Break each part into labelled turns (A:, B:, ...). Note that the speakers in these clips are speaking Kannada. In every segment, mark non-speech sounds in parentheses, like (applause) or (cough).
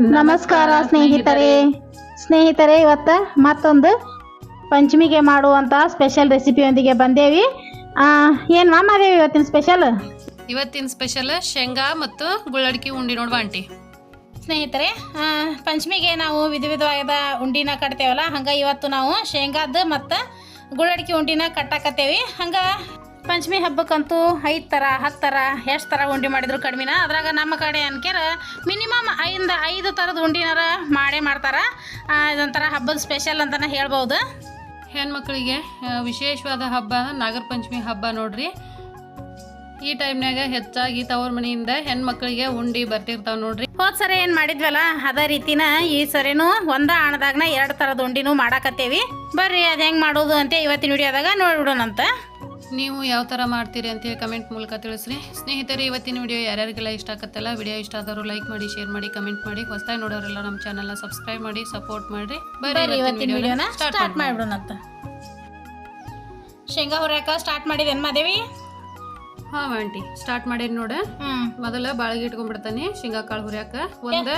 A: ನಮಸ್ಕಾರ ಸ್ನೇಹಿತರೆ. ಸ್ನೇಹಿತರೆ ಇವತ್ತ ಮತ್ತೊಂದು ಪಂಚಮಿಗೆ ಮಾಡುವಂತ ಸ್ಪೆಷಲ್ ರೆಸಿಪಿಯೊಂದಿಗೆ ಬಂದೇವಿ. ಆ, ಏನ್ ಮಾಮಾದೇವಿ ಇವತ್ತಿನ ಸ್ಪೆಷಲ್
B: ಇವತ್ತಿನ ಸ್ಪೆಷಲ್ ಶೇಂಗಾ ಮತ್ತು ಗುಳ್ಳಡಿಕೆ ಉಂಡಿ ನೋಡುವ ಆಂಟಿ?
A: ಸ್ನೇಹಿತರೆ ಪಂಚಮಿಗೆ ನಾವು ವಿಧ ವಿಧವಾದ ಉಂಡಿನ ಕಟ್ತೇವಲ್ಲ ಹಂಗ ಇವತ್ತು ನಾವು ಶೇಂಗಾದ ಮತ್ತು ಗುಳ್ಳಡಿಕೆ ಉಂಡಿನ ಕಟ್ಟಾಕತ್ತೇವಿ. ಹಂಗ ಪಂಚಮಿ ಹಬ್ಬಕ್ಕಂತೂ ಐದು ಥರ ಹತ್ತು ಥರ ಎಷ್ಟು ಥರ ಉಂಡೆ ಮಾಡಿದ್ರು ಕಡಿಮೆನ? ಅದ್ರಾಗ ನಮ್ಮ ಕಡೆ ಅನ್ಕೇರ ಮಿನಿಮಮ್ ಐದ ಐದು ಥರದ ಉಂಡಿನಾರ ಮಾಡೇ ಮಾಡ್ತಾರೆ. ಇದೊಂಥರ ಹಬ್ಬದ ಸ್ಪೆಷಲ್ ಅಂತಲೇ ಹೇಳ್ಬೋದು.
B: ಹೆಣ್ಮಕ್ಳಿಗೆ ವಿಶೇಷವಾದ ಹಬ್ಬ ನಾಗರ ಪಂಚಮಿ ಹಬ್ಬ ನೋಡ್ರಿ. ಈ ಟೈಮ್ನಾಗ ಹೆಚ್ಚಾಗಿ ತವ್ರ ಮನೆಯಿಂದ ಹೆಣ್ಮಕ್ಳಿಗೆ ಉಂಡಿ ಬರ್ತಿರ್ತಾವ ನೋಡ್ರಿ.
A: ಹೋದ್ ಸರಿ ಏನು ಮಾಡಿದ್ವಲ್ಲ ಅದೇ ರೀತಿನ ಈ ಸರಿನೂ ಒಂದ ಹಣದಾಗ್ನ ಎರಡು ತರದ ಉಂಡಿನೂ ಮಾಡಾಕತ್ತೇವಿ. ಬರ್ರಿ ಅದ್ ಹೆಂಗ್ ಮಾಡೋದು ಅಂತ ಇವತ್ತಿನ ವಿಡಿಯೋದಾಗ ನೋಡ್ಬಿಡೋಣಂತ.
B: ನೀವು ಯಾವ ಥರ ಮಾಡ್ತೀರಿ ಅಂತೇಳಿ ಕಮೆಂಟ್ ಮೂಲಕ ತಿಳಿಸ್ರಿ. ಸ್ನೇಹಿತರೆ ಇವತ್ತಿನ ವಿಡಿಯೋ ಯಾರ್ಯಾರಿಗೆಲ್ಲ ಇಷ್ಟ ಆಗುತ್ತಲ್ಲ ವಿಡಿಯೋ ಇಷ್ಟ ಆದವರು ಲೈಕ್ ಮಾಡಿ ಶೇರ್ ಮಾಡಿ ಕಮೆಂಟ್ ಮಾಡಿ ಹೊಸದಾಗಿ ನೋಡೋರೆಲ್ಲ ನಮ್ಮ ಚಾನಲ್ನ ಸಬ್ಸ್ಕ್ರೈಬ್ ಮಾಡಿ ಸಪೋರ್ಟ್ ಮಾಡಿರಿ.
A: ಬರ್ರಿ ಇವತ್ತಿನ ವಿಡಿಯೋನ
B: ಸ್ಟಾರ್ಟ್
A: ಮಾಡಿದ ಏನ್ ಶೇಂಗಾ ಹುರ್ಯಾಕ ಸ್ಟಾರ್ಟ್ ಮಾಡಿದೇನ್ ಮಾದೇವಿ?
B: ಹಾಂ ಆಂಟಿ ಸ್ಟಾರ್ಟ್ ಮಾಡಿ ನೋಡ. ಮೊದಲ ಬಾಳಿಗೆ ಇಟ್ಕೊಂಡ್ಬಿಡ್ತಾನೆ ಶೇಂಗಾ ಕಾಳು ಹುರಿಯಾಕ. ಒಂದ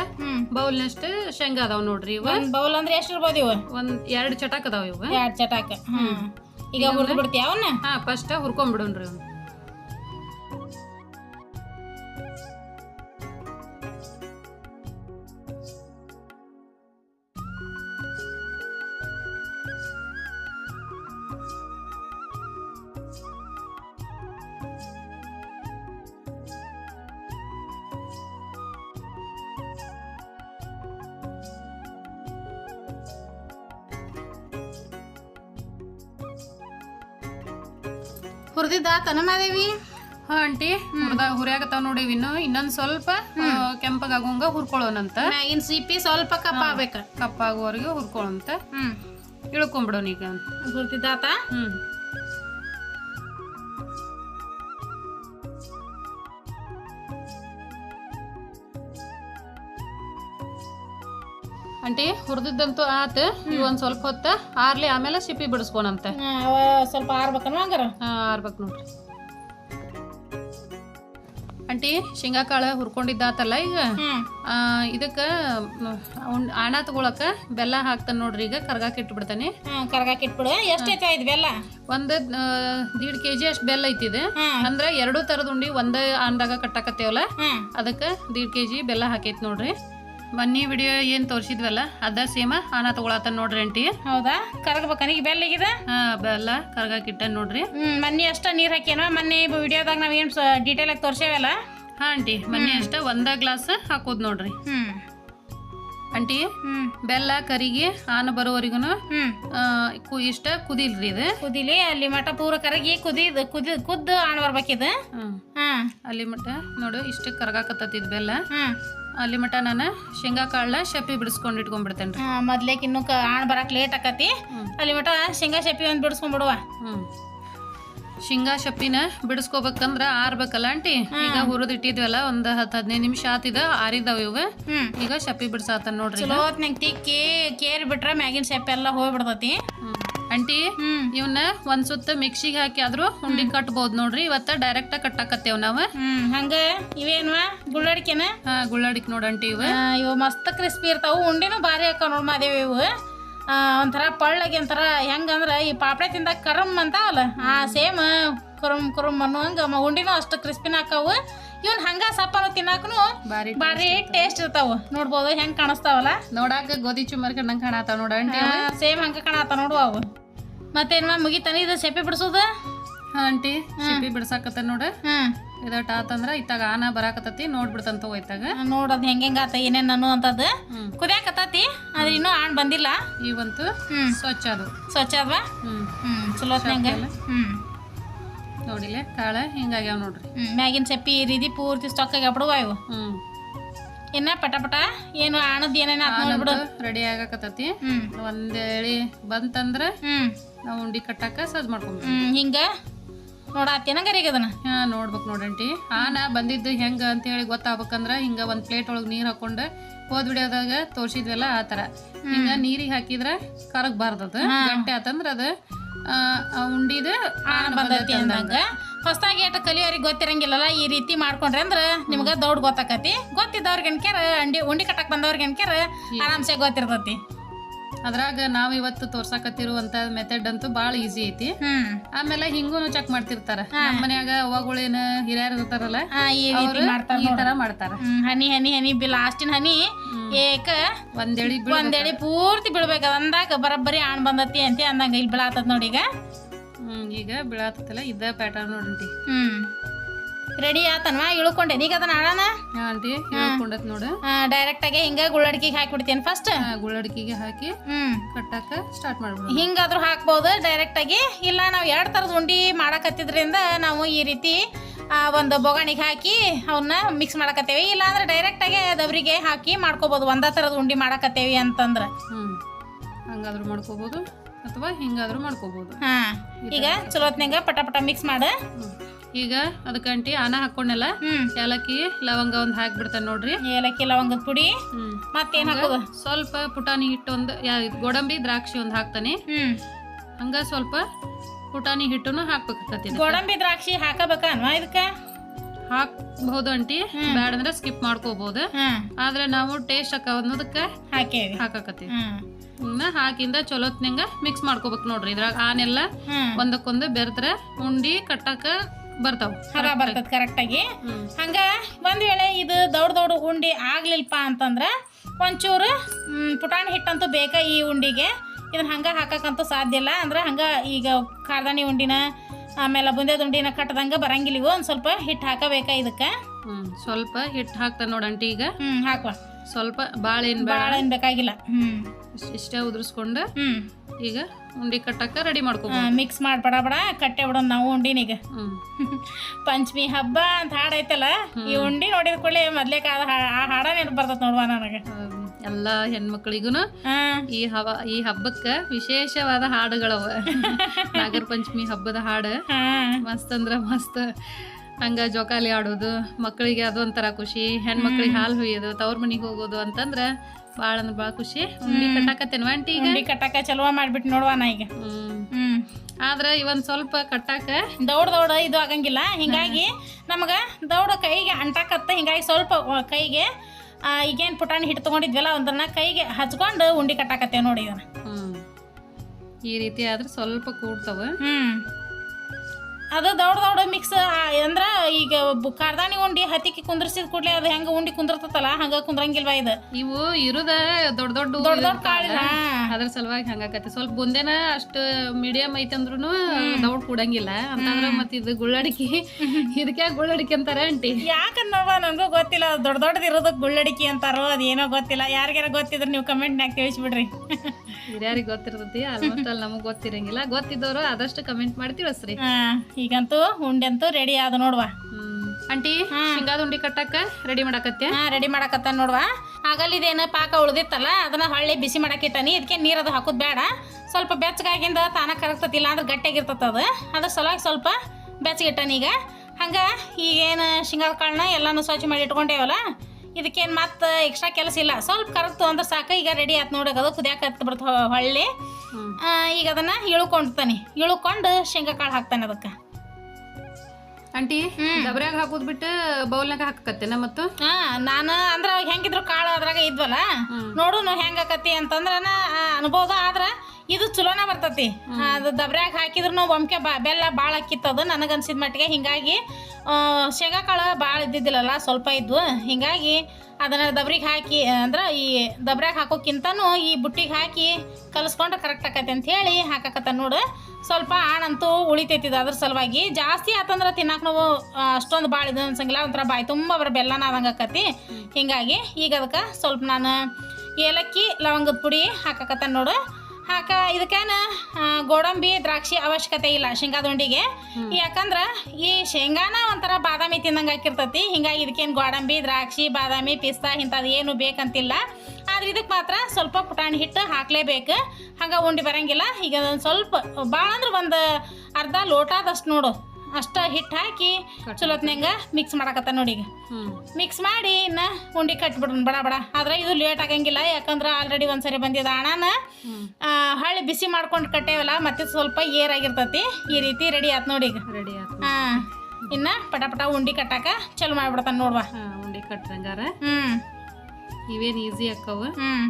B: ಬೌಲ್ನಷ್ಟು ಶೇಂಗಾ ಅದಾವ ನೋಡ್ರಿ ಇವ.
A: ಬೌಲ್ ಅಂದ್ರೆ ಎಷ್ಟು ಇರ್ಬೋದು ಇವು?
B: ಒಂದ್ ಎರಡು ಚಟಾಕ್ ಅದಾವ ಇವ.
A: ಎರಡ್ ಚಟಾಕ. ಹ್ಮ್. ಈಗ ಹುರಿದು ಬಿಡ್ತೀಯ ಅವನ್ನ?
B: ಹಾ ಫಸ್ಟ್ ಹುರ್ಕೊಂಡ್ಬಿಡೋಣ್ರಿ ಅವ್ನ.
A: ಹುರಿದಿದ್ದ ಕನಮಾದೇವಿ?
B: ಹಾ ಆಂಟಿ ಹುರ್ದ ನೋಡಿವಿ ನೋಡಿ ಇನ್ನು. ಇನ್ನೊಂದ್ ಸ್ವಲ್ಪ ಕೆಂಪಗಾಗುವಂಗ ಹುರ್ಕೊಳ್ಳೋಣಂತ
A: ಮ್ಯಾಗಿನ ಸಿಪಿ ಸ್ವಲ್ಪ ಕಪ್ಪ ಆಗ್ಬೇಕ.
B: ಕಪ್ಪಾಗುವವರೆಗೆ ಹುರ್ಕೊಳ್ಳೋಂತ
A: ಹ್ಮ್.
B: ಇಳ್ಕೊಂಬಿಡೋಣ ಈಗ
A: ಹುರ್ತಿದ್ದಾತ
B: ಹ್ಮ್. ಆಂಟಿ ಹುರಿದಿದ್ದಂತೂ ಆತ ಒಂದ್ ಸ್ವಲ್ಪ ಹೊತ್ತ ಆರ್ಲಿ ಆಮೇಲೆ ಸಿಪ್ಪಿ
A: ಬಿಡಿಸ್ಕೊಂಡಂತ ಸ್ವಲ್ಪ ಹಂಗಾರ?
B: ಹಾ ಆರ್ಬೇಕು ನೋಡ್ರಿ. ಆಂಟಿ ಶೇಂಗಾ ಕಾಳು ಹುರ್ಕೊಂಡಿದ್ದಾತಲ್ಲ ಈಗ? ಇದಕ್ಕ ಆಣ ತಗೊಳಕ ಬೆಲ್ಲ ಹಾಕ್ತಾನೆ ನೋಡ್ರಿ ಈಗ ಕರ್ಗಾಕ್ ಇಟ್ಬಿಡ್ತಾನೆ.
A: ಕರ್ಗಾಕ್ ಇಟ್ಬಿಡು. ಎಷ್ಟೈತೆ ಇದು ಬೆಲ್ಲ?
B: ಒಂದ್ ದೀಡ್ ಕೆಜಿ ಅಷ್ಟು ಬೆಲ್ಲ ಐತಿ
A: ಇದು.
B: ಅಂದ್ರ ಎರಡು ತರದ ಉಂಡಿ ಒಂದೇ ಆನ್ದಾಗ ಕಟ್ಟಾಕತ್ತೇವಲ್ಲ? ಅದಕ್ಕ ದೀಡ್ ಕೆಜಿ ಬೆಲ್ಲ ಹಾಕೈತಿ ನೋಡ್ರಿ. ಮನ್ನಿ ವಿಡಿಯೋ ಏನ್ ತೋರಿಸಿದ್ವಲ್ಲ ಅದ ಸೇಮ ಆನ ತಗೊಳತ್ತ ನೋಡ್ರಿ ಅಂಟಿ
A: ಹೌದಾ? ಕರಗಬೇಕನಿಗೆ ಈಗ ಬೆಲ್ಲಿಗಿದೆ
B: ಹಾ ಬೆಲ್ಲ ಕರಗಾಕಿಟ್ಟ ನೋಡ್ರಿ.
A: ಮನ್ನಿ ಮೊನ್ನೆ ಅಷ್ಟ ನೀರ್ ಹಾಕ್ಯಾನ ಮೊನ್ನೆ ವಿಡಿಯೋದಾಗ ನಾವ್ ಏನ್ ಡೀಟೇಲ್ ಆಗಿ ತೋರ್ಸೇವಲ್ಲ?
B: ಹಾ ಆಂಟಿ ಮನ್ನಿ ಅಷ್ಟ ಒಂದ ಗ್ಲಾಸ್ ಹಾಕೋದ್ ನೋಡ್ರಿ.
A: ಹ್ಮ್. ಹ್ಮ್
B: ಬೆಲ್ಲ ಕರಿಗೆ ಆನ ಬರೋವರೆಗೂ ಇಷ್ಟ ಕುದಿಲ್ರಿ ಇದು?
A: ಕುದಿಲಿ ಅಲ್ಲಿ ಮಠ ಪೂರ ಕರಗಿ ಕುದಿದ್ ಕುದಿ ಕುದ್ದು ಆಣ್ ಬರ್ಬೇಕಿದ
B: ಅಲ್ಲಿ ಮಠ ನೋಡು ಇಷ್ಟ ಕರಗಾಕತ್ತಿದ್ ಬೆಲ್ಲ. ಅಲ್ಲಿ ಮಠ ನಾನು ಶೇಂಗಾ ಕಾಳನ್ನ ಶಪ್ಪಿ ಬಿಡಿಸ್ಕೊಂಡು ಇಟ್ಕೊಂಡ್ಬಿಡ್ತೇನೆ
A: ಮೊದ್ಲೇಕ್ ಇನ್ನು ಆಣ್ ಬರಕ್ ಲೇಟ್ ಆಕತಿ. ಅಲ್ಲಿ ಮಠ ಶೇಂಗಾ ಶೆಪ್ಪಿ ಒಂದ್ ಬಿಡಿಸ್ಕೊಂಡ್ಬಿಡುವ.
B: ಹ್ಮ್. ಶೇಂಗಾ ಶಪ್ಪಿನ ಬಿಡಿಸ್ಕೋಬೇಕಂದ್ರ ಆರ್ಬೇಕಲ್ಲ ಆಂಟಿ? ಈಗ ಹುರಿದಿಟ್ಟಿದ್ವಲ್ಲ ಒಂದ್ ಹತ್ತು ಹದಿನೈದು ನಿಮಿಷ ಆತಿದ ಆರಿದಾವ ಇವ. ಈಗ ಶಪ್ಪಿ ಬಿಡ್ಸಾತ ನೋಡ್ರಿ.
A: ಚಲೋ ಹೊತ್ನ್ಯಾಗ ತಿಕ್ಕಿ ಕೇರಿ ಬಿಟ್ರ ಮ್ಯಾಗಿನ ಶಪ್ಪಿ ಎಲ್ಲ ಹೋಗ್ಬಿಡ್ತತಿ.
B: ಹ್ಮ್. ಇವನ್ನ ಒಂದ್ ಸುತ್ತ ಮಿಕ್ಸಿಗೆ ಹಾಕಿ ಆದ್ರೂ ಉಂಡಿ ಕಟ್ಬಹುದು ನೋಡ್ರಿ ಇವತ್ತ ಡೈರೆಕ್ಟ್ ಕಟ್ಟಾಕತ್ತೇವ್ ನಾವ.
A: ಹಂಗ ಇವೇನ್ವಾ? ಗುಳ್ಳಡಿಕೆನ?
B: ಗುಳ್ಳಡಿಕೆ ಗುಳ್ಳಾಡಿಕ್ ನೋಡಂಟಿ ಇವ.
A: ಇವ ಮಸ್ತ್ ಕ್ರಿಸ್ಪಿ ಇರ್ತಾವ ಉಂಡಿನೂ ಬಾರಿ ಹಾಕ ನೋಡ್ ಮಾದೇವಿ ಇವು. ಒಂಥರ ಪಳ್ಳಗೆ ಒಂಥರ ಹೆಂಗಂದ್ರೆ ಈ ಪಾಪಡೆ ತಿಂದಾಗ ಕರಮ್ ಅಂತಾವಲ್ಲ? ಆ ಸೇಮ್ ಕುರುಮ್ ಕುರುಮ್ ಅನ್ನುವಂಗ ಮ- ಉಂಡಿನೂ ಅಷ್ಟು ಕ್ರಿಸ್ಪಿನ ಹಾಕಾವು ಇವನ್ ಹಂಗ ಸಪ್ಪನು ತಿನ್ನಾಕನು
B: ಬಾರಿ
A: ಟೇಸ್ಟ್ ಇರ್ತಾವ. ನೋಡ್ಬೋದು ಹೆಂಗ್ ಕಾಣಿಸ್ತಾವಲ್ಲ?
B: ನೋಡಾಕ ಗೋಧಿ ಚುಮ್ಮರ್ಕೊಂಡಂಗ್ ಕಾಣತಾವ ನೋಡ
A: ಸೇಮ್ ಹಂಗ ಕಾಣತ್ತ ನೋಡು ಅವು. ಮತ್ತೇನ್ ಮುಗಿತಾನೆ? ಇದು ಸೆಪ್ಪೆ ಬಿಡಿಸೋದು?
B: ಹಾ ಆಂಟಿ ಸೆಪಿ ಬಿಡ್ಸಾಕತ್ತ ನೋಡ. ಇದಟ್ ಆತಂದ್ರ ಇತ್ತಾಗ ಆನ ಬರಾಕತ್ತತಿ ನೋಡ್ಬಿಡ್ತಂತ ಹೋಯ್ತಾಗ
A: ನೋಡೋದು ಹೆಂಗೆಂಗ ಆತ ಏನೇನ್ ಅನ್ನು ಅಂತದ್ದು
B: ಹ್ಮ್
A: ಕುದಿಯಾಕತ್ತತಿ ಆದ್ರೆ ಇನ್ನೂ ಆಣ್ ಬಂದಿಲ್ಲ.
B: ಈಗಂತೂ
A: ಹ್ಮ್.
B: ಸ್ವಚ್ಛ ಅದು
A: ಸ್ವಚ್ಛ ಅದ್ವಾ
B: ಹ್ಮ್.
A: ಹ್ಮ್ ಚಲೋ ಹ್ಮ್.
B: ನೋಡಿಲ್ಲ ಕಾಳ ಹಿಂಗಾಗ್ಯಾವ ನೋಡ್ರಿ.
A: ಹ್ಮ್ ಮ್ಯಾಗಿನ ಚಪ್ಪಿ ಈ ರೀತಿ ಪೂರ್ತಿ ಸ್ಟಾಕ್ ಆಗ್ಯಾವ ಬಿಡುವ ಇವು
B: ಹ್ಮ್.
A: ಇನ್ನ ಪಟ ಪಟ ಏನು ಆಣದ್ ಏನೇನ ನೋಡ್ಬಿಡು.
B: ರೆಡಿ ಆಗಾಕತ್ತತಿ.
A: ಒಂದೇಳಿ
B: ಒಂದ್ ಬಂತಂದ್ರ
A: ಹ್ಮ್.
B: ನಾವು ಉಂಡಿ ಕಟ್ಟಾಕ ಸಜ್ಜ ಮಾಡ್ಕೊಂಡ್
A: ಹ್ಮ್ ಹಿಂಗ? ನೋಡಾತೇನ ರೀ ಅದನ್ನ
B: ಹಾ ನೋಡ್ಬೇಕು ನೋಡಂಟಿ ಆನ ಬಂದಿದ್ದು ಹೆಂಗ ಅಂತ ಹೇಳಿ ಗೊತ್ತಾಗ್ಬೇಕಂದ್ರ ಹಿಂಗ ಒಂದ್ ಪ್ಲೇಟ್ ಒಳಗ್ ನೀರ್ ಹಾಕೊಂಡ್ ಹೋದ್ ವಿಡಿಯೋದಾಗ ತೋರ್ಸಿದ್ವಲ್ಲ ಆ ತರ. ಹಿಂಗ ನೀರಿಗೆ ಹಾಕಿದ್ರ ಕರಗ್ ಅದು. ಗಂಟೆ ಆತಂದ್ರ ಅದು ಉಂಡಿದ
A: ಬಂದೈತಿ ಅಂದಂಗೆ. ಹೊಸದಾಗಿ ಏಟ ಕಲಿಯೋರಿಗೆ ಗೊತ್ತಿರಂಗಿಲ್ಲಲ್ಲ ಈ ರೀತಿ ಮಾಡ್ಕೊಂಡ್ರೆ ಅಂದ್ರೆ ನಿಮ್ಗೆ ದೌಡ್ ಗೊತ್ತಾಕತಿ. ಗೊತ್ತಿದ್ದವ್ರಿಗೆ ಅನ್ಕ್ಯಾರ ಅಂಡಿ ಉಂಡಿ ಕಟ್ಟಕ್ ಬಂದವ್ರಿಗೆ ಅನ್ಕ್ಯಾರ ಆರಾಮ್ಸೆ ಗೊತ್ತಿರ್ತತಿ.
B: ಅದ್ರಾಗ ನಾವು ಇವತ್ತು ತೋರ್ಸಾಕತ್ತಿರುವಂತ ಮೆಥಡ್ ಅಂತೂ ಬಾಳ ಈಸಿ ಐತಿ.
A: ಹ್ಮ್.
B: ಆಮೇಲೆ ಹಿಂಗೂನು ಚೆಕ್ ಮಾಡ್ತಿರ್ತಾರ. ನಮ್ಮ ಮನ್ಯಾಗ ಅವ್ವಗಳೇನ ಹಿರಿಯರ್ ಇರ್ತಾರಲ್ಲ
A: ಆ, ಈ ರೀತಿ
B: ಅವ್ರು
A: ಮಾಡ್ತಾರ
B: ಈ ತರ ಮಾಡ್ತಾರ.
A: ಹ್ಮ್ ಹನಿ ಹನಿ ಹನಿ ಬಿ ಲಾಸ್ಟಿನ ಹನಿ ಏಕ
B: ಒಂದೇಳಿ
A: ಒಂದೇಳಿ ಪೂರ್ತಿ ಬೀಳ್ಬೇಕು. ಅಂದಾಗ ಬರಬ್ಬರಿ ಆಣ್ ಬಂದತಿ ಅಂತ ಅಂದಂಗ ಇಲ್ಲಿ ಬೀಳಾತದ ನೋಡಿ ಈಗ.
B: ಹ್ಮ್ ಈಗ ಬಿಳಾತಲ್ಲ ಇದ ಪ್ಯಾಟರ್ನ್ ನೋಡಿ
A: ಹ್ಮ್. ರೆಡಿ ಆತನ್ವಾ? ಇಳ್ಕೊಂಡೆ. ಈಗ ಅದನ್ನ ಆಡೋಣ
B: ಆಂಟಿ ನೋಡು.
A: ಡೈರೆಕ್ಟ್ ಆಗಿ ಹಿಂಗ ಗುಳ್ಳಡ್ಕಿಗೆ ಹಾಕಿಬಿಡ್ತೇನೆ ಫಸ್ಟ್
B: ಗುಳ್ಳಡಿಕೆಗೆ ಹಾಕಿ
A: ಹ್ಮ್.
B: ಕಟ್ಟಾಕ ಸ್ಟಾರ್ಟ್ ಮಾಡ್ಬೋದು
A: ಹಿಂಗಾದ್ರೂ ಹಾಕ್ಬೋದು ಡೈರೆಕ್ಟ್ ಆಗಿ. ಇಲ್ಲ ನಾವು ಎರಡು ಥರದ ಉಂಡಿ ಮಾಡಕತ್ತಿದ್ರಿಂದ ನಾವು ಈ ರೀತಿ ಆ, ಒಂದು ಬೊಗಾಣಿಗೆ ಹಾಕಿ ಅವನ್ನ ಮಿಕ್ಸ್ ಮಾಡಕತ್ತೇವಿ. ಇಲ್ಲ ಅಂದ್ರೆ ಡೈರೆಕ್ಟ್ ಆಗಿ ದಬ್ರಿಗೆ ಹಾಕಿ ಮಾಡ್ಕೋಬಹುದು ಒಂದೇ ಥರದ ಉಂಡಿ ಮಾಡಕತ್ತೇವಿ ಅಂತಂದ್ರೆ.
B: ಹ್ಮ್. ಹಂಗಾದ್ರೂ ಮಾಡ್ಕೋಬಹುದು ಅಥವಾ ಹಿಂಗಾದ್ರೂ ಮಾಡ್ಕೋಬಹುದು
A: ಹಾ. ಈಗ ಚಲೋತ್ನಾಗ ಪಟ ಪಟ ಮಿಕ್ಸ್ ಮಾಡು.
B: ಈಗ ಅದಕ್ಕೆ ಆಂಟಿ ಆನ ಹಾಕೊಂಡೆಲ್ಲ ಏಲಕ್ಕಿ ಲವಂಗ ಒಂದ್ ಹಾಕ್ಬಿಡ್ತಾನೆ ನೋಡ್ರಿ.
A: ಏಲಕ್ಕಿ ಲವಂಗದ ಪುಡಿ. ಮತ್ತೇನ್ ಹಾಕೋದು?
B: ಸ್ವಲ್ಪ ಪುಟಾಣಿ ಹಿಟ್ಟು ಒಂದು ಗೋಡಂಬಿ ದ್ರಾಕ್ಷಿ ಒಂದ್ ಹಾಕ್ತಾನೆ. ಹಂಗ ಸ್ವಲ್ಪ ಪುಟಾಣಿ ಹಿಟ್ಟುನು ಹಾಕ್ಬೇಕಾಕತಿ
A: ಗೋಡಂಬಿ ದ್ರಾಕ್ಷಿ ಹಾಕಬೇಕ ಇದಕ್ಕ?
B: ಹಾಕ್ಬಹುದು ಅಂಟಿ. ಬ್ಯಾಡ ಅಂದ್ರೆ ಸ್ಕಿಪ್ ಮಾಡ್ಕೋಬಹುದು. ಆದ್ರೆ ನಾವು ಟೇಸ್ಟ್ ಹಾಕ ಅನ್ನೋದಕ್ಕೆ
A: ಹಾಕಿ
B: ಹಾಕಾಕತ್ತೀವಿ. ಹಾಕಿಂದ ಚಲೋತ್ನಂಗ ಮಿಕ್ಸ್ ಮಾಡ್ಕೋಬೇಕು ನೋಡ್ರಿ ಇದ್ರಾಗ ಆನೆಲ್ಲ ಒಂದಕ್ಕೊಂದು ಬೆರೆದ್ರೆ ಉಂಡಿ ಕಟ್ಟಾಕ ಬರ್ತಾವ.
A: ಹರ ಬರ್ತದ ಕರೆಕ್ಟಾಗಿ
B: ಆಗಿ.
A: ಹಂಗ ಒಂದ್ ವೇಳೆ ಇದು ದೊಡ್ಡ ದೊಡ್ಡ ಉಂಡಿ ಆಗ್ಲಿಲ್ಪ ಅಂತಂದ್ರ ಒಂಚೂರು ಪುಟಾಣಿ ಹಿಟ್ಟಂತೂ ಬೇಕಾ ಈ ಉಂಡಿಗೆ. ಇದನ್ನ ಹಂಗ ಹಾಕಕ್ಕಂತೂ ಸಾಧ್ಯ ಇಲ್ಲ. ಅಂದ್ರೆ ಹಂಗ ಈಗ ಕಾರ್ದಾಣಿ ಉಂಡಿನ ಆಮೇಲೆ ಬುಂದೇದ ಉಂಡಿನ ಕಟ್ಟದಂಗ ಬರಂಗಿಲ್ಲ. ಇವು ಒಂದ್ ಸ್ವಲ್ಪ ಹಿಟ್ಟು ಹಾಕಬೇಕಾ ಇದಕ್ಕ.
B: ಸ್ವಲ್ಪ ಹಿಟ್ಟು ಹಾಕ್ತಾನೆ ನೋಡಂಟಿ ಈಗ.
A: ಹ್ಮ್ ಹಾಕುವ.
B: ಸ್ವಲ್ಪ ಭಾಳ ಬಾಳೆನ್ ಬೇಡ.
A: ಭಾಳ ಏನ್ ಬೇಕಾಗಿಲ್ಲ. ಹ್ಮ್.
B: ಇಷ್ಟೇ ಉದುರಿಸ್ಕೊಂಡು ಈಗ ಉಂಡಿ ಕಟ್ಟಕ್ಕ ರೆಡಿ ಮಾಡ್ಕೊ
A: ಮಿಕ್ಸ್ ಮಾಡಿ ಬಡ ಬಡ ಕಟ್ಟೆ ಬಿಡೋಣ ನಾವು ಉಂಡಿನೀಗ. (laughs) ಪಂಚಮಿ ಹಬ್ಬ ಅಂತ ಹಾಡೈತಲ್ಲ ಈ ಉಂಡಿ ನೋಡಿದ ಕೂಡಲೇ ಮೊದ್ಲೇ ಕಾದ ಆ ಹಾಡ ನೆನಪು ಬರ್ತದ ನೋಡುವ ನನಗೆ.
B: ಎಲ್ಲ
A: ಹೆಣ್ಮಕ್ಳಿಗೂ
B: ಈ ಹವ ಈ ಹಬ್ಬಕ್ಕ ವಿಶೇಷವಾದ ಹಾಡುಗಳವ. (laughs) ನಾಗರ ಪಂಚಮಿ ಹಬ್ಬದ ಹಾಡು. ಮಸ್ತ್ ಅಂದ್ರ ಮಸ್ತ್. ಹಂಗ ಜೋಕಾಲಿ ಆಡೋದು ಮಕ್ಕಳಿಗೆ ಅದೊಂಥರ ಖುಷಿ ಹೆಣ್ಮಕ್ಳಿಗೆ ಹಾಲು ಹುಯ್ಯೋದು ತವ್ರ ಮನಿಗೆ ಹೋಗೋದು ಅಂತಂದ್ರ ಭಾಳ ಅಂದ್ರೆ ಭಾಳ ಖುಷಿ. ಉಂಡಿ ಆಂಟಿ
A: ಉಂಡಿ ಕಟ್ಟಕ ಚಲೋ ಮಾಡ್ಬಿಟ್ಟು ನೋಡುವ ನಾ ಈಗ.
B: ಆದ್ರೆ
A: ಹ್ಮ್.
B: ಆದ್ರ ಇವನ್ ಸ್ವಲ್ಪ ಕಟ್ಟಾಕ
A: ದೌಡ್ ದೌಡ ಇದು ಆಗಂಗಿಲ್ಲ. ಹಿಂಗಾಗಿ ನಮಗ ದೌಡ ಕೈಗೆ ಅಂಟಾಕತ್ತ ಹಿಂಗಾಗಿ ಸ್ವಲ್ಪ ಕೈಗೆ ಆ, ಈಗೇನ್ ಪುಟಾಣಿ ಹಿಟ್ಟು ತಗೊಂಡಿದ್ವಲ್ಲ ಒಂದನ್ನ ಕೈಗೆ ಹಚ್ಕೊಂಡು ಉಂಡಿ ಕಟ್ಟಾಕತ್ತೇವ ನೋಡಿ ಇದನ್ನ.
B: ಹ್ಮ್. ಈ ರೀತಿ ಆದ್ರೆ ಸ್ವಲ್ಪ ಕೂಡ್ತವ.
A: ಹ್ಮ್. ಅದು ದೊಡ್ಡ ದೊಡ್ಡ ಮಿಕ್ಸ್ ಅಂದ್ರೆ ಈಗ ಕಾರ್ದಾಣಿ ಉಂಡಿ ಹತ್ತಿಕ್ಕಿ ಕುಂದ್ರಸಿದ ಕೂಡಲೇ ಅದು ಹೆಂಗ ಉಂಡಿ ಕುಂದಿರ್ತತಲ್ಲ ಹಂಗ ಕುಂದ್ರಂಗಿಲ್ವಾ ಇದು?
B: ಇವು ಇರುದ ದೊಡ್ಡ ದೊಡ್ಡ
A: ದೊಡ್ಡ ದೊಡ್ಡ ಕಾಳಿನ
B: ಅದ್ರ ಸಲುವಾಗಿ ಹಂಗಾಕತಿ ಸ್ವಲ್ಪ ಬುಂದೇನ ಅಷ್ಟು ಮೀಡಿಯಂ ಐತಂದ್ರೂ ದೌಡ್ ಕೂಡಂಗಿಲ್ಲ. ಅಂತಂದ್ರೆ ಮತ್ ಇದು ಗುಳ್ಳಡಿಕೆ (laughs) ಇದಕ್ಕೆ ಗುಳ್ಳಡಿಕೆ ಅಂತಾರ ಅಂಟಿ
A: ಯಾಕ ನೋವ ನನಗೂ ಗೊತ್ತಿಲ್ಲ ದೊಡ್ಡ ದೊಡ್ಡದ ಇರೋದಕ್ಕೆ ಗುಳ್ಳಡಿಕೆ ಅಂತಾರೋ ಅದೇನೋ ಗೊತ್ತಿಲ್ಲ. ಯಾರಿಗಾರ ಗೊತ್ತಿದ್ರೆ ನೀವು ಕಮೆಂಟ್ನಾಗ ತಿಳಿಸ್ಬಿಡ್ರಿ.
B: ಹಿರಿಯರಿಗೆ ಗೊತ್ತಿರ್ತೈತಿ ಆಲ್ಮೋಸ್ಟ್ ಅಲ್ಲಿ ನಮಗೆ ಗೊತ್ತಿರಂಗಿಲ್ಲ. ಗೊತ್ತಿದ್ದವರು ಆದಷ್ಟು ಕಮೆಂಟ್ ಮಾಡಿ ತಿಳಿಸ್ರಿ.
A: ಈಗಂತೂ ಉಂಡೆ ಅಂತೂ ರೆಡಿ ಆದ ನೋಡುವ.
B: ಅಂಟಿ ಆಂಟಿ ಶೇಂಗಾದ ಉಂಡಿ ಕಟ್ಟಕ್ಕೆ ರೆಡಿ ಮಾಡಕತ್ತೆ
A: ಹಾ ರೆಡಿ ಮಾಡಕತ್ತ ನೋಡುವ. ಆಗಲಿದೇನು ಪಾಕ ಉಳ್ದಿತ್ತಲ್ಲ ಅದನ್ನ ಹೊಳ್ಳಿ ಬಿಸಿ ಮಾಡಕ್ಕಿಟ್ಟನಿ ಇದಕ್ಕೆ ನೀರು ಅದು ಹಾಕೋದು ಬೇಡ. ಸ್ವಲ್ಪ ಬೆಚ್ಚಗಾಗಿಂದ ತಾನ ಕರಗ್ತತಿಲ್ಲ ಅಂದ್ರೆ ಗಟ್ಟಿಯಾಗಿರ್ತದೆ ಅದು. ಅದ್ರ ಸಲುವಾಗಿ ಸ್ವಲ್ಪ ಬೆಚ್ಚಗಿಟ್ಟನಿ ಈಗ. ಹಂಗೆ ಈಗೇನು ಶೇಂಗಾದ ಕಾಳನ್ನ ಎಲ್ಲಾನು ಸ್ವಚ್ಛ ಮಾಡಿ ಇಟ್ಕೊಂಡೇವಲ್ಲ ಇದಕ್ಕೇನು ಮತ್ತೆ ಎಕ್ಸ್ಟ್ರಾ ಕೆಲಸ ಇಲ್ಲ. ಸ್ವಲ್ಪ ಕರಗ್ತು ಅಂದ್ರೆ ಸಾಕು ಈಗ ರೆಡಿ ಆಯ್ತು ನೋಡಕ್ಕೆ ಅದು ಕುದಿಯಾಕ ಹತ್ತು ಬಿಡ್ತು ಹೊಳ್ಳಿ. ಈಗ ಅದನ್ನು ಇಳ್ಕೊಂಡ್ತಾನೆ. ಇಳ್ಕೊಂಡು ಶೇಂಗಾ ಕಾಳು ಹಾಕ್ತಾನೆ ಅದಕ್ಕೆ.
B: ಆಂಟಿ ಡಬ್ರ್ಯಾಗ ಹಾಕೋದ್ ಬಿಟ್ಟು ಬೌಲ್ನಾಗ ಹಾಕತ್ತೇನ ಮತ್ತು?
A: ಹಾ ನಾನು ಅಂದ್ರ ಹೆಂಗಿದ್ರು ಕಾಳು ಅದ್ರಾಗ ಇದ್ವಲ್ಲ? ನೋಡು ನಾವು ಹೆಂಗ ಆಕತಿ ಅಂತಂದ್ರ ಅನುಭವ ಆದ್ರ ಇದು ಚಲೋನ ಬರ್ತತಿ. ಅದು ದಬ್ರ್ಯಾಗ ಹಾಕಿದ್ರು ಒಮ್ಕೆ ಬಾ ಬೆಲ್ಲ ಭಾಳ ಹಾಕಿತ್ತದು ನನಗನ್ಸಿದ ಮಟ್ಟಿಗೆ. ಹಿಂಗಾಗಿ ಶೇಂಗಾ ಕಾಳು ಭಾಳ ಇದ್ದಿದ್ದಿಲ್ಲಲ್ಲ ಸ್ವಲ್ಪ ಇದ್ವು. ಹಿಂಗಾಗಿ ಅದನ್ನ ದಬ್ರಿಗೆ ಹಾಕಿ ಅಂದ್ರೆ ಈ ದಬ್ರ್ಯಾಗ ಹಾಕೋಕ್ಕಿಂತನೂ ಈ ಬುಟ್ಟಿಗೆ ಹಾಕಿ ಕಲಿಸ್ಕೊಂಡ್ರೆ ಕರೆಕ್ಟ್ ಆಕತಿ ಅಂತ ಹೇಳಿ ಹಾಕಕತ್ತ ನೋಡು. ಸ್ವಲ್ಪ ಆಣಂತೂ ಉಳಿತೈತಿದ ಅದ್ರ ಸಲುವಾಗಿ. ಜಾಸ್ತಿ ಆತಂದ್ರೆ ತಿನ್ನಾಕ ನಾವು ಅಷ್ಟೊಂದು ಭಾಳ ಇದು ಅನ್ಸಂಗಿಲ್ಲ. ಒಂಥರ ಬಾಯಿ ತುಂಬ ಬರ ಬೆಲ್ಲನ ಆದಂಗ ಆಕತಿ. ಹಿಂಗಾಗಿ ಈಗ ಅದಕ್ಕೆ ಸ್ವಲ್ಪ ನಾನು ಏಲಕ್ಕಿ ಲವಂಗದ ಪುಡಿ ಹಾಕಕತ್ತ ನೋಡು. ಹಾಕ ಇದಕ್ಕೇನ ಗೋಡಂಬಿ ದ್ರಾಕ್ಷಿ ಅವಶ್ಯಕತೆ ಇಲ್ಲ ಶೇಂಗಾದ ಉಂಡಿಗೆ ಯಾಕಂದ್ರೆ ಈ ಶೇಂಗಾನ ಒಂಥರ ಬಾದಾಮಿ ತಿಂದಂಗೆ ಹಾಕಿರ್ತತಿ. ಹಿಂಗಾಗಿ ಇದಕ್ಕೇನು ಗೋಡಂಬಿ ದ್ರಾಕ್ಷಿ ಬಾದಾಮಿ ಪಿಸ್ತಾ ಇಂಥದ್ದು ಏನು ಬೇಕಂತಿಲ್ಲ. ಆದ್ರೆ ಇದಕ್ಕೆ ಮಾತ್ರ ಸ್ವಲ್ಪ ಪುಟಾಣಿ ಹಿಟ್ಟು ಹಾಕ್ಲೇಬೇಕು. ಹಂಗೆ ಉಂಡಿ ಬರಂಗಿಲ್ಲ. ಈಗ ಅದೊಂದು ಸ್ವಲ್ಪ ಭಾಳ ಅಂದ್ರೆ ಒಂದು ಅರ್ಧ ಲೋಟದಷ್ಟು ನೋಡು. ಅಷ್ಟ ಹಿಟ್ಟು ಹಾಕಿ ಚಲೋತ್ನಂಗ ಮಿಕ್ಸ್ ಮಾಡಕತ್ತ ನೋಡಿ ಈಗ. ಮಿಕ್ಸ್ ಮಾಡಿ ಇನ್ನ ಉಂಡಿ ಕಟ್ಬಿಡ್ರಿ ಬಡ ಬಡ. ಆದ್ರೆ ಇದು ಲೇಟ್ ಆಗಂಗಿಲ್ಲ ಯಾಕಂದ್ರೆ ಆಲ್ರೆಡಿ ಒಂದ್ಸರಿ ಬಂದಿದ ಹಣನ ಹಳ್ಳಿ ಬಿಸಿ ಮಾಡ್ಕೊಂಡು ಕಟ್ಟೇವಲ್ಲ ಮತ್ತೆ ಸ್ವಲ್ಪ ಏರ್ ಆಗಿರ್ತತಿ ಈ ರೀತಿ ರೆಡಿ ಆತ್ ನೋಡಿ ಈಗ.
B: ರೆಡಿ
A: ಹಾ ಇನ್ನ ಪಟ ಪಟ ಉಂಡಿ ಕಟ್ಟಾಕ ಚಲೋ ಮಾಡ್ಬಿಡ್ತಾನೆ ನೋಡ್ವಾ.
B: ಉಂಡಿ
A: ಹ್ಮ್.
B: ಇವೇನ್ ಈಸಿ ಅಕ್ಕವ?
A: ಹ್ಮ್.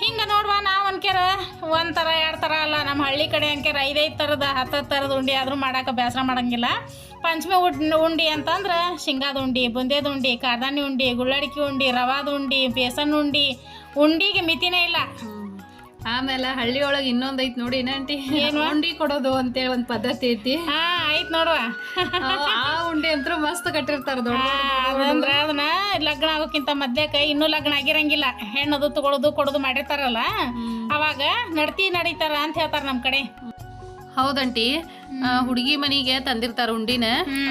A: ಹಿಂಗ ನೋಡುವ ನಾವು ಅನ್ಕೇರ ಒಂದ್ ತರ, ಎರಡ್ ತರ ಅಲ್ಲ ನಮ್ಮ ಹಳ್ಳಿ ಕಡೆ ಅನ್ಕ್ಯಾರ ಐದೈದ್ ತರದ ಹತ್ತತ್ತು ತರದ ಉಂಡಿ ಆದರೂ ಮಾಡಾಕ ಬೇಸರ ಮಾಡಂಗಿಲ್ಲ. ಪಂಚಮಿ ಉಡ್, ಉಂಡಿ ಅಂತಂದ್ರೆ ಶೇಂಗಾದ ಉಂಡಿ, ಬುಂದೇದ ಉಂಡಿ ಕಾದಾನಿ ಉಂಡಿ, ಗುಳ್ಳಡಿಕೆ ಉಂಡಿ, ರವಾದ ಉಂಡಿ, ಬೇಸನ್ ಉಂಡಿ. ಉಂಡಿಗೆ ಮಿತಿನೇ ಇಲ್ಲ.
B: ಆಮೇಲೆ ಹಳ್ಳಿ ಒಳಗೆ ಇನ್ನೊಂದ್ ಐತ್ ನೋಡಿ ಏನಂಟಿ ಉಂಡಿ ಕೊಡೋದು ಅಂತೇಳಿ ಒಂದ್ ಪದ್ಧತಿ ಐತಿ.
A: ಹಾ ಐತ್ ನೋಡುವ.
B: ಆ ಉಂಡಿ ಅಂತೂ ಮಸ್ತ್ ಕಟ್ಟಿರ್ತಾರ
A: ಅದಂದ್ರ ಅದನ್ನ ಲಗ್ನ ಆಗೋಕ್ಕಿಂತ ಮದ್ಯಕ ಇನ್ನೂ ಲಗ್ನ ಆಗಿರಂಗಿಲ್ಲ. ಹೆಣ್ಣದು ತಗೊಳೋದು ಕೊಡೋದು ಮಾಡಿರ್ತಾರಲ್ಲ? ಅವಾಗ ನಡ್ತಿ ನಡೀತಾರ ಅಂತ ಹೇಳ್ತಾರ ನಮ್ ಕಡೆ.
B: ಹೌದಂಟಿ. ಹುಡುಗಿ ಮನಿಗೆ ತಂದಿರ್ತಾರ ಉಂಡಿನ.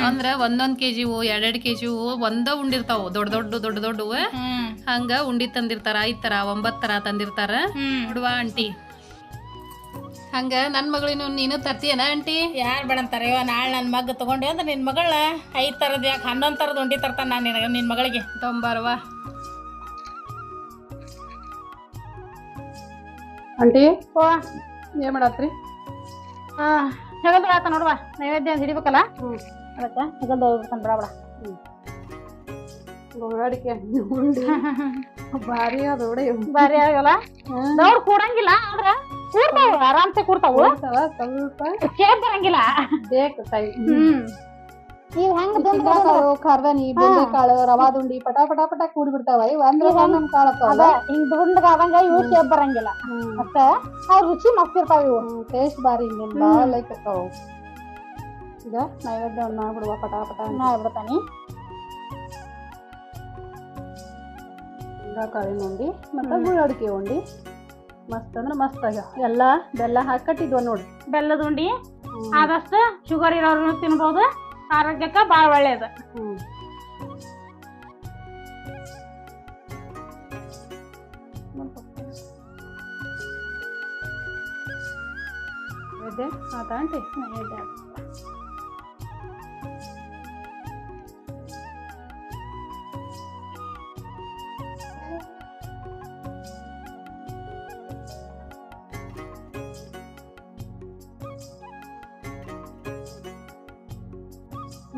B: ಅಂದ್ರ ಒಂದೊಂದ್ ಕೆಜಿ ಎರಡೆರಡ್ ಕೆಜಿ ಒಂದ ಉಂಡಿರ್ತಾವ. ದೊಡ್ಡ ದೊಡ್ಡ ದೊಡ್ಡ ದೊಡ್ಡವ ಹಂಗ ಉಂಡಿ ತಂದಿರ್ತಾರ ಐದ್ ತರ ಒಂಬತ್ ತರ ತಂದಿರ್ತಾರ ನೋಡುವ ಆಂಟಿ. ಹಂಗ ನನ್ ಮಗಳಿನ ನೀನು ತರ್ತೀಯನ ಆಂಟಿ?
A: ಯಾರು ಬೇಡಂತಾರ? ಇವ ನಾಳೆ ನನ್ನ ಮಗ ತಗೊಂಡೆ ಅಂದ್ರೆ ನಿನ್ನ ಮಗಳ? ಐದು ಥರದ ಯಾಕೆ ಹನ್ನೊಂದು ಥರದ ಉಂಡಿ ತರ್ತಾನೆ ನಾನು ನಿನಗೆ ನಿನ್ನ ಮಗಳಿಗೆ?
B: ತೊಂಬಾರವಾ.
C: ಆಂಟಿ
A: ಓ
C: ಏನ್ ಮಾಡತ್ರಿ?
A: ಹಾಂ ಹೆಗಲ್ದು ಆತ ನೋಡುವ ನೈವೇದ್ಯ ಹಿಡಿಬೇಕಲ್ಲ? ಅದಕ್ಕೆ ಹೆಗಲ್ದು ಹೋಗ್ಬಿಡ್ತಾನೆ ಬಡ ಬಡ.
C: ಗೋಳಾಡಿಕೆ ಭಾರಿ ಅದ ನೋಡಿ
A: ಬಾರಿ ಆಗಲ್ಲ? ದೌಡ್ ಕೂಡಂಗಿಲ್ಲ ಆದ್ರ ಕೂರ್ತಾವ ಆರಾಮ್ಸೆ ಕೂರ್ತಾವು
C: ಸ್ವಲ್ಪ
A: ಕೇಕ್ ಬರಂಗಿಲ್ಲ.
C: ಬೇಕು ತಾಯಿ.
A: ಹ್ಮ್. ಈಗ ಹೆಂಗ್
C: ಕಾಳು ಖಾರದಾನಿ ಬೆಂಡೆಕಾಳು ಕಾಳು ಉಂಡಿ ಪಟ ಪಟ ಪಟ ಕೂಡಿ ಬಿಡ್ತಾವ ಇವ್ ಅಂದ್ರ ಒಂದೊಂದ್ ಕಾಳು
A: ಅದ ಹಿಂಗ್ ದುಂಡಗ ಅವಂಗ ಇವು ಶೇಪ್ ಬರಂಗಿಲ್ಲ. ಮತ್ತ ಅವ್ರ ರುಚಿ ಮಸ್ತ್ ಇರ್ತಾವ ಇವು.
C: ಟೇಸ್ಟ್ ಬಾರಿ ಇನ್ನೇನ್ ಬಾಳ ಲೈಕ್ ಇರ್ತಾವ ಈಗ ನೈವೇದ್ಯ ಮಾಡ್ಬಿಡುವ ಪಟ ಪಟ.
A: ಮಾಡ್ಬಿಡ್ತಾನಿ.
C: ಕಾಳಿನ ಉಂಡಿ ಮತ್ತ ಗುಳ್ಳಡಿಕೆ ಉಂಡಿ. ಮಸ್ತ್ ಅಂದ್ರ ಮಸ್ತ್ ಆಗ್ಯಾವ. ಎಲ್ಲಾ ಬೆಲ್ಲ ಹಾಕಿ ಕಟ್ಟಿದ್ವ ನೋಡ್ರಿ.
A: ಬೆಲ್ಲದ ಉಂಡಿ ಆದಷ್ಟು ಶುಗರ್ ಇರೋರು ತಿನ್ಬೋದು. ಆರೋಗ್ಯಕ್ಕೆ ಭಾಳ ಒಳ್ಳೇದು
C: ಹ್ಮ್ ನೈವೇದ್ಯ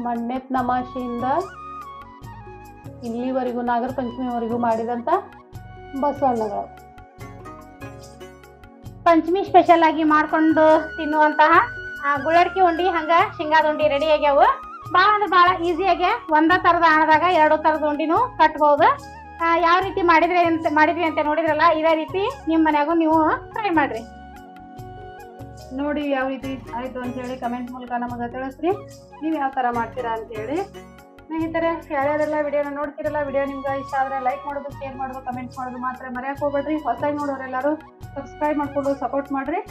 C: ಮಣ್ಣೆತ್ ನಮಾಶಿಯಿಂದ ಇಲ್ಲಿವರೆಗೂ ನಾಗರ ಪಂಚಮಿವರೆಗೂ ಮಾಡಿದಂತ ಬಸವಣ್ಣಗಳು
A: ಪಂಚಮಿ ಸ್ಪೆಷಲ್ ಆಗಿ ಮಾಡ್ಕೊಂಡು ತಿನ್ನುವಂತಹ ಆ, ಗುಳ್ಳಡ್ಕಿ ಉಂಡಿ ಹಂಗ ಶೇಂಗಾದ ಉಂಡಿ ರೆಡಿ ಆಗ್ಯಾವು. ಭಾಳ ಅಂದ್ರೆ ಭಾಳ ಈಸಿಯಾಗಿ ಒಂದ ತರದ ಹಣದಾಗ ಎರಡು ತರದ ಉಂಡಿನೂ ಕಟ್ಬಹುದು ಯಾವ ರೀತಿ ಮಾಡಿದ್ರಿ ಅಂತ ಮಾಡಿದ್ರಿ ಅಂತ ನೋಡಿದ್ರಲ್ಲ ಇದೇ ರೀತಿ ನಿಮ್ಮ ಮನ್ಯಾಗೂ ನೀವು ಟ್ರೈ ಮಾಡ್ರಿ.
C: ನೋಡಿ ಯಾವ ರೀತಿ ಆಯಿತು ಅಂತ ಹೇಳಿ ಕಮೆಂಟ್ ಮೂಲಕ ನಮಗೆ ತಿಳಿಸ್ರಿ. ನೀವು ಯಾವ ಥರ ಮಾಡ್ತೀರಾ ಅಂತ ಹೇಳಿ. ಸ್ನೇಹಿತರೆ ಯಾರ್ಯಾರೆಲ್ಲ ವಿಡಿಯೋನ ನೋಡ್ತಿರಲ್ಲ ವಿಡಿಯೋ ನಿಮ್ಗೆ ಇಷ್ಟ ಆದರೆ ಲೈಕ್ ಮಾಡೋದು ಶೇರ್ ಮಾಡೋದು ಕಮೆಂಟ್ ಮಾಡೋದು ಮಾತ್ರ ಮರೆಯಕ್ಕೆ ಹೋಗ್ಬೇಡ್ರಿ. ಹೊಸದಾಗಿ ನೋಡೋರೆಲ್ಲರೂ ಸಬ್ಸ್ಕ್ರೈಬ್ ಮಾಡ್ಕೊಂಡು ಸಪೋರ್ಟ್ ಮಾಡಿರಿ.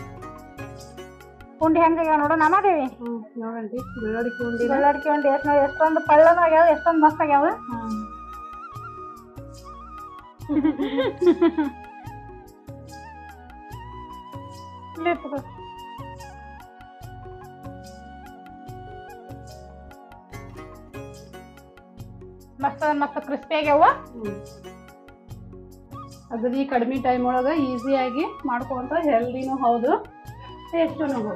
A: ಕುಂಡಿ ಹೆಂಗಾಗ್ಯಾವ ನೋಡೋ ನಮ್ಮದೇವಿ
C: ಹ್ಞೂ ಉಂಡಿ
A: ಎಷ್ಟು ಎಷ್ಟೊಂದು ಪಳ್ಳನ ಆಗ್ಯಾವ ಎಷ್ಟೊಂದು ಮಸ್ತ್ ಆಗ್ಯಾವ. (laughs) (laughs) ಇಲ್ಲೇ ಮಸ್ತ್ ಮಸ್ತ್ ಕ್ರಿಸ್ಪಿ ಆಗ್ಯಾವ
C: ಅಗದಿ ಕಡಿಮೆ ಟೈಮ್ ಒಳಗೆ ಈಸಿಯಾಗಿ ಮಾಡ್ಕೊಂತ ಹೆಲ್ದಿನೂ ಹೌದು ಟೇಸ್ಟೂ ಹೌದು.